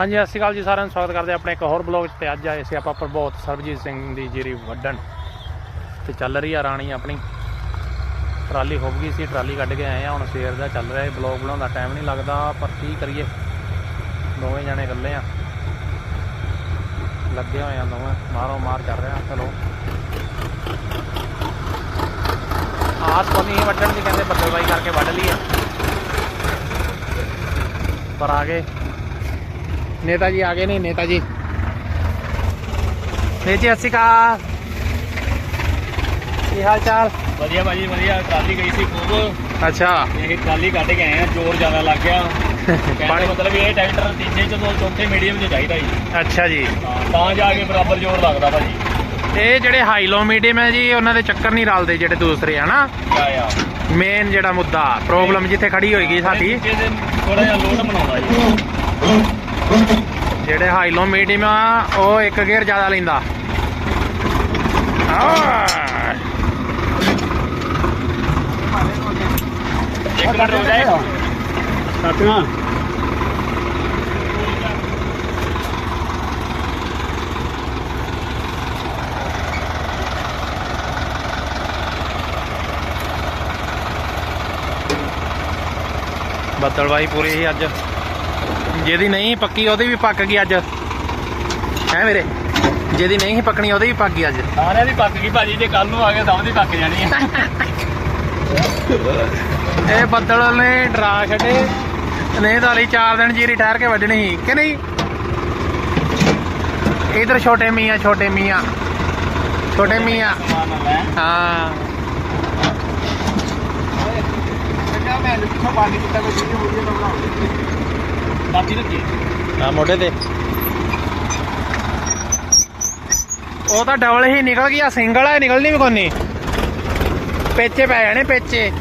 ਹਾਂਜੀ, ਸਤਿ ਸ਼੍ਰੀ ਅਕਾਲ ਜੀ ਸਾਰਿਆਂ ਨੂੰ। ਸਵਾਗਤ ਕਰਦੇ ਆਪਣੇ ਇੱਕ ਹੋਰ ਬਲੌਗ 'ਚ ਤੇ ਅੱਜ ਆਏ ਸੀ ਆਪਾਂ ਪ੍ਰਭੋਤ ਸਰਬਜੀਤ ਸਿੰਘ ਦੀ ਜੀਰੀ ਵੱਢਣ। ਤੇ ਚੱਲ ਰਹੀ ਆ ਰਾਣੀ ਆਪਣੀ। ਟਰਾਲੀ ਖੁੱਭ ਗਈ ਸੀ, ਟਰਾਲੀ ਕੱਢ ਕੇ ਆਏ ਆ, ਹੁਣ ਸਵੇਰ ਦਾ ਚੱਲ ਰਿਹਾ ਬਲੌਗ ਬਣਾਉਣ ਦਾ ਟਾਈਮ ਨਹੀਂ ਲੱਗਦਾ, ਪਰ ਕੀ ਕਰੀਏ? ਦੋਵੇਂ ਜਣੇ ਇਕੱਲੇ ਆ। ਲੱਗੇ ਹੋਏ ਆ ਦੋਵੇਂ, ਮਾਰੋ ਮਾਰ ਕਰ ਰਿਹਾ, ਚਲੋ। ਆਸ ਤੋਂ ਵੱਢਣ ਦੀ ਕਹਿੰਦੇ ਬੱਦਲਬਾਈ ਕਰਕੇ ਵੱਢ ਲਈ ਆ ਪਰ ਆ ਗਏ। ਨੇਤਾ ਜੀ ਆ ਗਏ ਨਹੀਂ ਨੇਤਾ ਜੀ ਜੀ ਅਸੀਂ ਕਾ ਕੀ ਹਾਲ ਚਾਲ? ਵਧੀਆ ਭਾਜੀ ਵਧੀਆ। ਟਰਾਲੀ ਗਈ ਸੀ ਖੂਬ ਅੱਛਾ। ਇਹ ਟਰਾਲੀ ਕੱਢ ਕੇ ਆਏ ਆ ਜ਼ੋਰ ਜ਼ਿਆਦਾ ਲੱਗ ਗਿਆ। ਕਹਿੰਦੇ ਮਤਲਬ ਇਹ ਟਰੈਕਟਰ ਤੀਜੇ ਚੋਂ ਚੌਥੇ ਮੀਡੀਅਮ 'ਚ ਚਾਹੀਦਾ ਜੀ। ਅੱਛਾ ਜੀ। ਤਾਂ ਜਾ ਕੇ ਬਰਾਬਰ ਜ਼ੋਰ ਲੱਗਦਾ ਭਾਜੀ। ਇਹ ਜਿਹੜੇ ਹਾਈ ਲੋ ਮੀਡੀਅਮ ਹੈ ਜੀ ਉਹਨਾਂ ਦੇ ਚੱਕਰ ਨਹੀਂ ਰਲਦੇ ਜਿਹੜੇ ਦੂਸਰੇ ਆ ਨਾ? ਕਿਆ ਆ ਮੇਨ ਜਿਹੜਾ ਮੁੱਦਾ ਪ੍ਰੋਬਲਮ ਜਿੱਥੇ ਖੜੀ ਹੋਏਗੀ ਸਾਡੀ। ਥੋੜਾ ਜਿਹਾ ਲੋਡ ਬਣਾਉਂਦਾ ਜੀ। ਜਿਹੜੇ ਹਾਈ ਲੋ ਮੀਡੀਅਮ ਆ ਉਹ ਇੱਕ ਗੇਅਰ ਜ਼ਿਆਦਾ ਲੈਂਦਾ। ਇੱਕ ਮਿੰਟ ਰੁਕ ਜਾਏ ਕਾਟੀਆਂ ਬੱਦਲਵਾਈ ਪੂਰੀ ਸੀ ਅੱਜ। ਜਿਹਦੀ ਨਹੀਂ ਪੱਕੀ ਉਹਦੀ ਵੀ ਪੱਕ ਗਈ ਅੱਜ। ਹੈ ਮੇਰੇ ਜਿਹਦੀ ਨਹੀਂ ਪੱਕਣੀ ਉਹਦੀ ਵੀ ਪੱਕ ਗਈ ਅੱਜ। ਸਾਰਿਆਂ ਦੀ ਪੱਕ ਗਈ ਭਾਜੀ ਜੇ ਕੱਲ ਨੂੰ ਆ ਕੇ ਸਭ ਦੀ ਪੱਕ ਜਾਣੀ ਆ। ਇਹ ਬੱਦਲ ਨੇ ਡਰਾ ਛੱਡੇ। ਨਹੀਂ ਤਾਂ ਲਈ 4 ਦਿਨ ਜੀਰੀ ਠਹਿਰ ਕੇ ਵੱਢਣੀ ਸੀ ਕਿ ਨਹੀਂ? ਇਧਰ ਛੋਟੇ ਮੀਆਂ ਛੋਟੇ ਮੀਆਂ। ਛੋਟੇ ਮੀਆਂ। ਹਾਂ। ਮੈਂ ਪਿੱਛੋਂ ਬੰਦ ਕੀਤਾ ਕੋਈ ਵੀਡੀਓ ਵੀਡੀਓ ਰੱਖੀ। ਆ ਮੋਢੇ ਤੇ। ਉਹ ਤਾਂ ਡਬਲ ਹੀ ਨਿਕਲ ਗਿਆ ਸਿੰਗਲ ਆ ਨਿਕਲਣੀ ਵੀ ਕੋਨੀ। ਪੇਚੇ ਪੈ ਜਾਣੇ ਪੇਚੇ।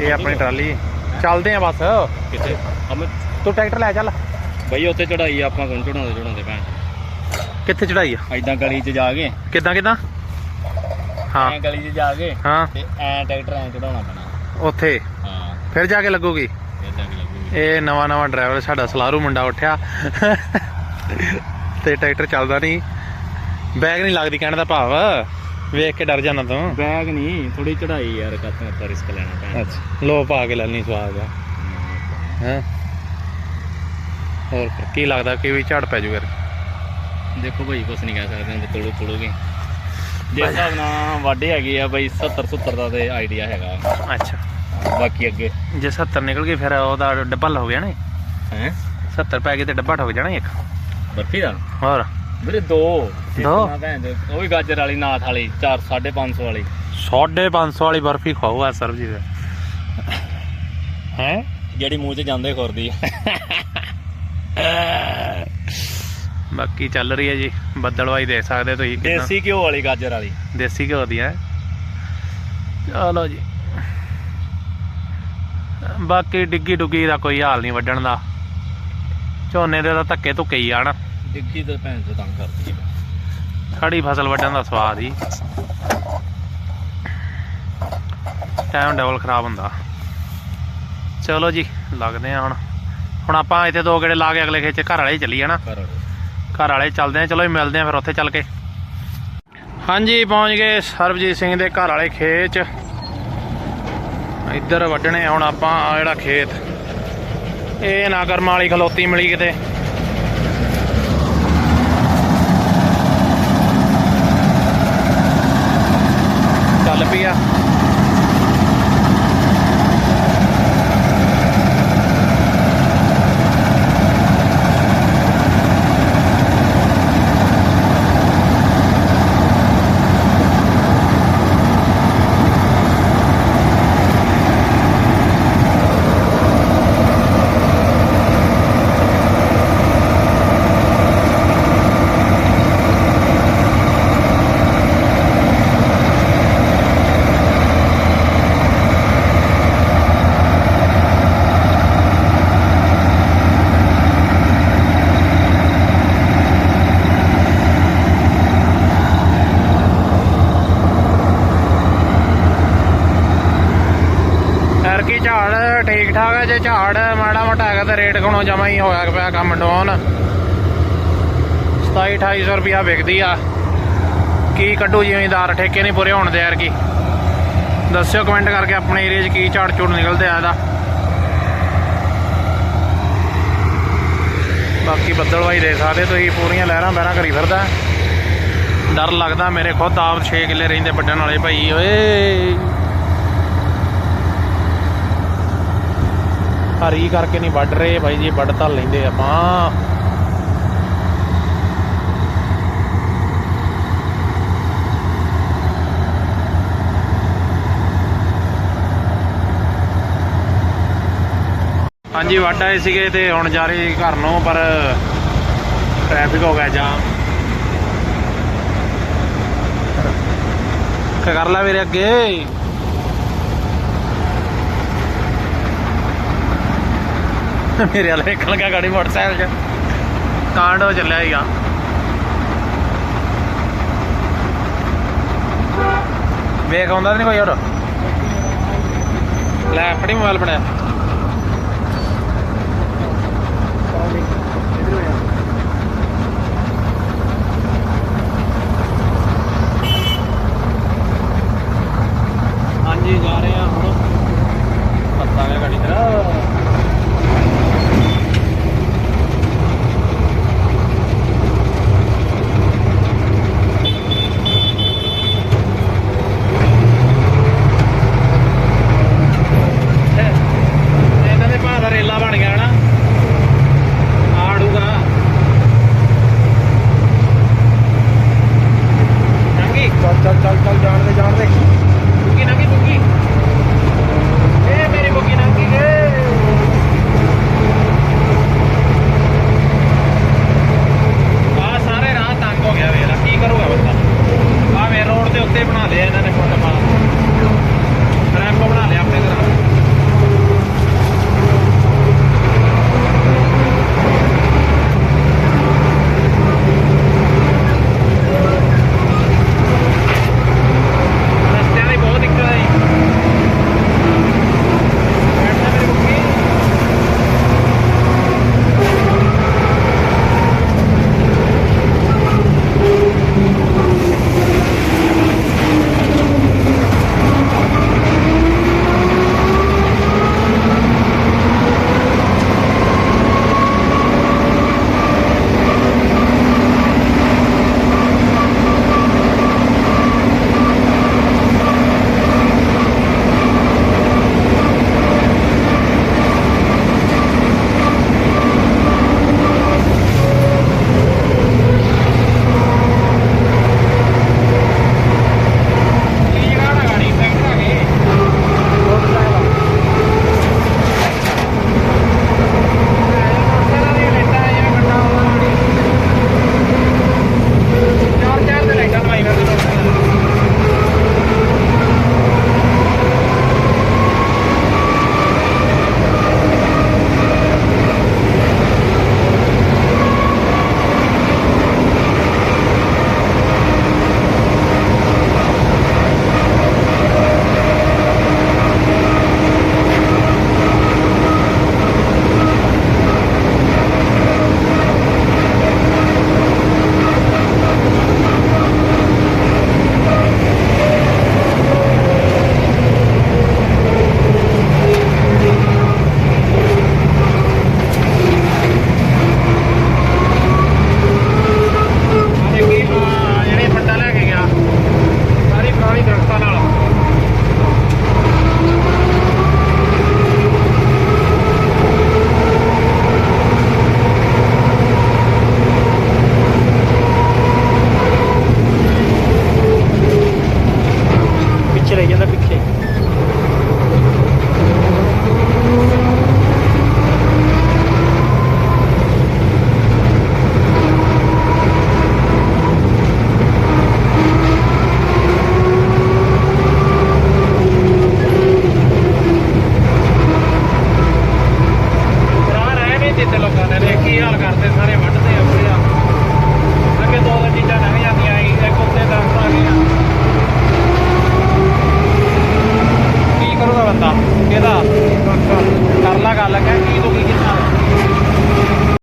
ਇਹ ਆਪਣੀ ਟਰਾਲੀ। ਚੱਲਦੇ ਆ ਬਸ। ਕਿੱਥੇ? ਤੂੰ ਟਰੈਕਟਰ ਲੈ ਚੱਲ। ਬਈ ਉੱਥੇ ਚੜਾਈ ਆਪਾਂ ਕੋਲ ਚੜਾਉਂਦੇ ਚੜਾਉਂਦੇ ਭੈਣ ਕਿੱਥੇ ਚੜਾਈ ਆ? ਐਦਾਂ ਗਲੀ 'ਚ ਜਾ ਕੇ। ਕਿੱਦਾਂ ਕਿੱਦਾਂ? ਹਾਂ। ਗਲੀ 'ਚ ਜਾ ਕੇ ਹਾਂ। ਤੇ ਐ ਟਰੈਕਟਰ ਐ ਚੜਾਉਣਾ ਪੈਣਾ। ਉੱਥੇ। ਹਾਂ। ਫਿਰ ਜਾ ਕੇ ਲੱਗੂਗੀ? ਇਦਾਂ ਕਿ ਲੱਗੂਗੀ। ਇਹ ਨਵਾਂ ਨਵਾਂ ਡਰਾਈਵਰ ਸਾਡਾ ਸਲਾਰੂ ਮੁੰਡਾ ਉੱਠਿਆ। ਤੇ ਟਰੈਕਟਰ ਚੱਲਦਾ ਨਹੀਂ। ਬੈਗ ਨਹੀਂ ਲੱਗਦੀ ਕਹਿਣ ਦਾ ਭਾਵ। ਵੇਖ ਕੇ ਡਰ ਜਾਣਾ ਤੂੰ। ਬੈਗ ਨਹੀਂ ਥੋੜੀ ਚੜਾਈ ਯਾਰ ਕੱਤ ਆਪਾਂ ਰਿਸਕ ਲੈਣਾ ਪੈਣਾ। ਅੱਛਾ। ਲੋ ਪਾ ਕੇ ਲੈਣੀ ਸਵਾਦ ਆ। ਹਾਂ? ਹੋਰ ਕੀ ਲੱਗਦਾ ਕਿ ਵੀ ਝੜ ਪੈ ਜੂ ਫਿਰ? ਦੇਖੋ ਭਾਈ ਕੁਛ ਨਹੀਂ ਕਹਿ ਸਕਦੇ ਤੋੜੋ ਤੋੜੋਗੇ ਜੇ ਹਿਸਾਬ ਨਾਲ ਵਾਢੇ ਹੈਗੇ ਆ ਬਈ 70 70 ਦਾ ਤੇ ਆਈਡੀਆ ਹੈਗਾ। ਅੱਛਾ। ਬਾਕੀ ਅੱਗੇ। ਜੇ 70 ਨਿਕਲ ਗਈ ਫਿਰ ਉਹਦਾ ਡੱਬਾ ਹੋ ਗਿਆ ਨਾ ਹੈ? 70 ਪੈ ਗਏ ਤੇ ਡੱਬਾ ਠੋਕ ਜਾਣਾ ਇੱਕ। ਬਰਫੀ ਦਾ? ਹੋਰ? ਵੀਰੇ ਦੋ। ਦੋ? ਉਹ ਵੀ ਗਾਜਰ ਵਾਲੀ ਨਾਥ ਵਾਲੀ 4 550 ਵਾਲੀ। 550 ਵਾਲੀ ਬਰਫੀ ਖਵਾਊਗਾ ਸਰਬਜੀਤ। ਹੈ? ਜਿਹੜੀ ਮੂੰਹ 'ਚ ਜਾਂਦੇ ਖੁਰਦੀ। ਬਾਕੀ ਚੱਲ ਰਹੀ ਹੈ ਜੀ। ਬੱਦਲਵਾਈ ਦੇਖ ਸਕਦੇ ਹੋ ਤੁਸੀਂ ਕਿੰਨਾ ਦੇਸੀ ਘਿਓ ਵਾਲੀ ਗਾਜਰ ਵਾਲੀ। ਦੇਸੀ ਘਿਓ ਦੀ ਹੈ। ਚਲੋ ਜੀ। ਬਾਕੀ ਡਿੱਗੀ ਡੁੱਗੀ ਦਾ ਕੋਈ ਹਾਲ ਨਹੀਂ ਵੱਢਣ ਦਾ। ਝੋਨੇ ਦੇ ਤਾਂ ਧੱਕੇ ਧੁੱਕੇ ਹੀ ਆਣ ਡਿੱਗੀ ਤਾਂ ਭੈਣ ਚੋ ਤੰਗ ਕਰਦੀ ਹੈ ਖੜੀ ਫਸਲ ਵੱਢਣ ਦਾ ਸਵਾਦ ਹੀ। ਟਾਈਮ ਡਬਲ ਖਰਾਬ ਹੁੰਦਾ। ਚਲੋ ਜੀ ਲੱਗਦੇ ਆ ਹੁਣ। ਹੁਣ ਆਪਾਂ ਇੱਥੇ ਦੋ ਗੇੜੇ ਲਾ ਕੇ ਅਗਲੇ ਖੇਚ ਘਰ ਵਾਲੇ ਚੱਲੀ ਜਾਣਾ ਕਰ ਘਰ ਵਾਲੇ ਚੱਲਦੇ ਆ, ਚਲੋ ਜੀ, ਮਿਲਦੇ ਆ ਫਿਰ ਉੱਥੇ ਚੱਲ ਕੇ। ਹਾਂਜੀ, ਪਹੁੰਚ ਗਏ ਸਰਬਜੀਤ ਸਿੰਘ ਦੇ ਘਰ ਵਾਲੇ ਖੇਤ 'ਚ। ਇੱਧਰ ਵੱਢਣੇ ਆ ਹੁਣ ਆਪਾਂ, ਆਹ ਜਿਹੜਾ ਖੇਤ। ਇਹ ਨਾ ਕਰਮ ਖਲੋਤੀ ਮਿਲੀ ਕਿਤੇ। ਹੈਗਾ ਤੇ ਰੇਟ ਕੋਣੋਂ ਜਮਾ ਹੀ ਹੋਇਆ ਪਿਆ ਕੰਮ ਡਾਊਨ 27 2800 ਰੁਪਿਆ ਵਿਕਦੀ ਆ। ਕੀ ਕੱਢੂ ਜ਼ਿਮੀਂਦਾਰ, ਠੇਕੇ ਨਹੀਂ ਪੂਰੇ ਹੋਣ ਦੇ ਯਾਰ ਕੀ ਦੱਸਿਓ ਕਮੈਂਟ ਕਰਕੇ ਆਪਣੇ ਏਰੀਆ 'ਚ ਕੀ ਝਾੜ ਝੂੜ ਨਿਕਲਦੇ ਆ ਇਹਦਾ। ਬਾਕੀ ਬੱਦਲਵਾਈ ਦੇ ਸਕਦੇ ਤੁਸੀਂ, ਪੂਰੀਆਂ ਲਹਿਰਾਂ ਬਹਿਰਾਂ ਕਰੀ ਫਿਰਦਾ। ਡਰ ਲੱਗਦਾ ਮੇਰੇ ਖੁਦ, ਆਪ 6 ਕਿੱਲੇ ਰਹਿੰਦੇ ਵੱਡਣ ਵਾਲੇ ਭਾਈ, ਓਏ। ਹਰੀ ਕਰਕੇ ਨਹੀਂ ਵੱਢ ਰਹੇ ਭਾਈ ਜੀ, ਵੱਢ ਤਾਂ ਲੈਂਦੇ ਆਪਾਂ। ਹਾਂਜੀ, ਵੱਢ ਆਏ ਸੀਗੇ ਤੇ ਹੁਣ ਜਾ ਰਹੇ ਘਰ ਨੂੰ, ਪਰ ਟ੍ਰੈਫਿਕ ਹੋ ਗਿਆ ਜਾਮ। ਕਰ ਲੈ ਮੇਰੇ ਅੱਗੇ। ਮੇਰੇ ਵਾਲੇ ਵੇਖਣ ਲੱਗਾ ਗਾੜੀ ਮੋਟਰਸਾਈਕਲ 'ਚ। ਕਾਂਡ ਹੋ ਚੱਲਿਆ ਹੀਗਾ ਵੇਖ ਆਉਂਦਾ ਨਹੀਂ ਕੋਈ ਹੋਰ? ਲੈ, ਆਪਣੀ ਮੋਬਾਈਲ ਬਣਿਆ जान में जान ਰਹਿ ਜਾਂਦਾ ਪਿੱਛੇ।